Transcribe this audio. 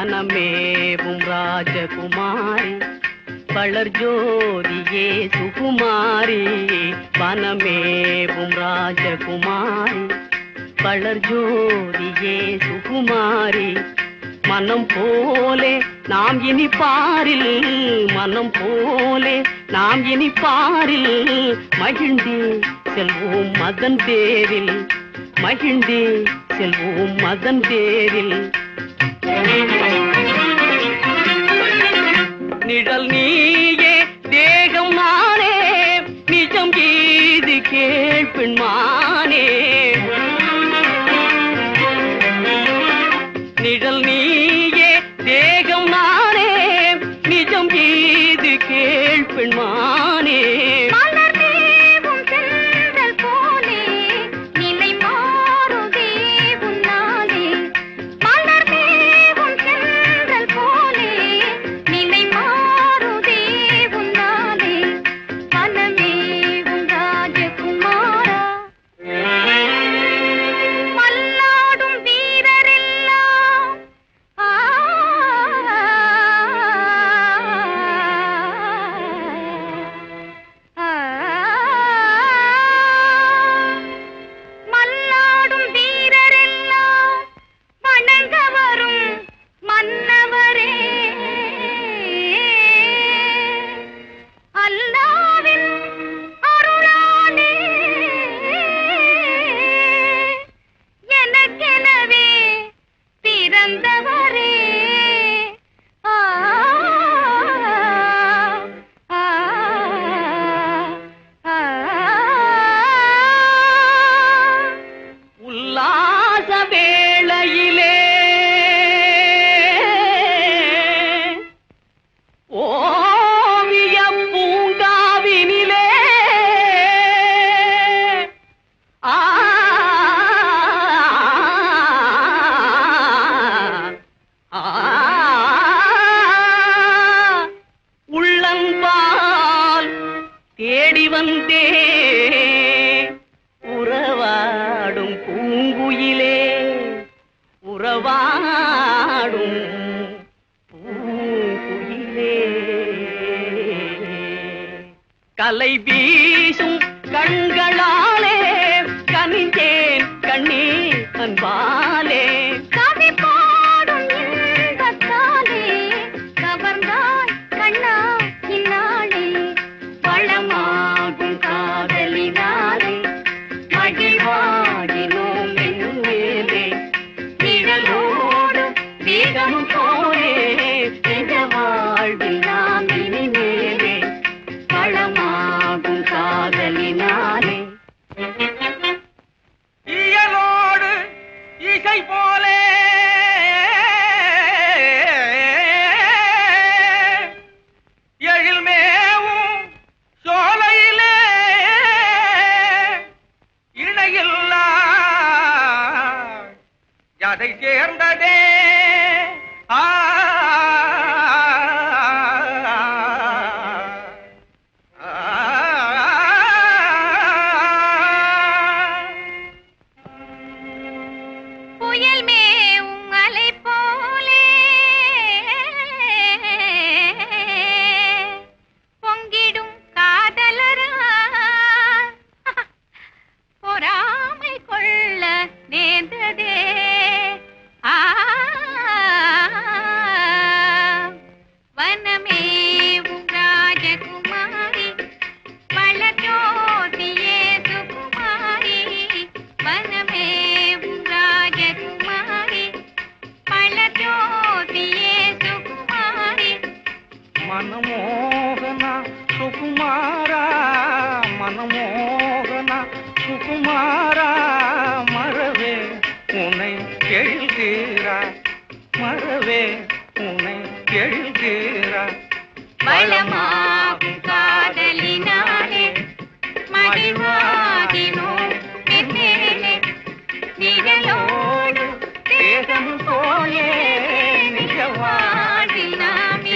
ஞானமேவும் ராஜகுமாரி. பலர் ஜோதியே சுகுமாரி. வனமேவும் ராஜகுமாரி. பலர் ஜோதியே சுகுமாரி. மனம் போலே நாம் இனி பாரில். மனம் போலே நாம் இனி பாரில். மகிழ்ந்தே செல்வோம் மதன் தேரில். மகிழ்ந்தே செல்வோம் மதன் தேரில். நிழல் நீயே தேகம் நானே நிஜம் கீது கேட்பின் மானே நிழல் நீயே தேகம் நானே நிஜம் கீது கேட்பின் கலை வீசும் கண்களாலே கனிந்தேன் கண்ணீர் அன்பாலே. அதை சேர்ந்ததே. மனமோகன சுகுமாரா மனமோகன சுகுமாரா மறவே உனை எழுதீரா மறவே உனை எழுதீரா பலமாகும் காதலினாலே மடிவாகினோ மேலே நிழலோடு தேகம் போலே நிஜவாடி நாம்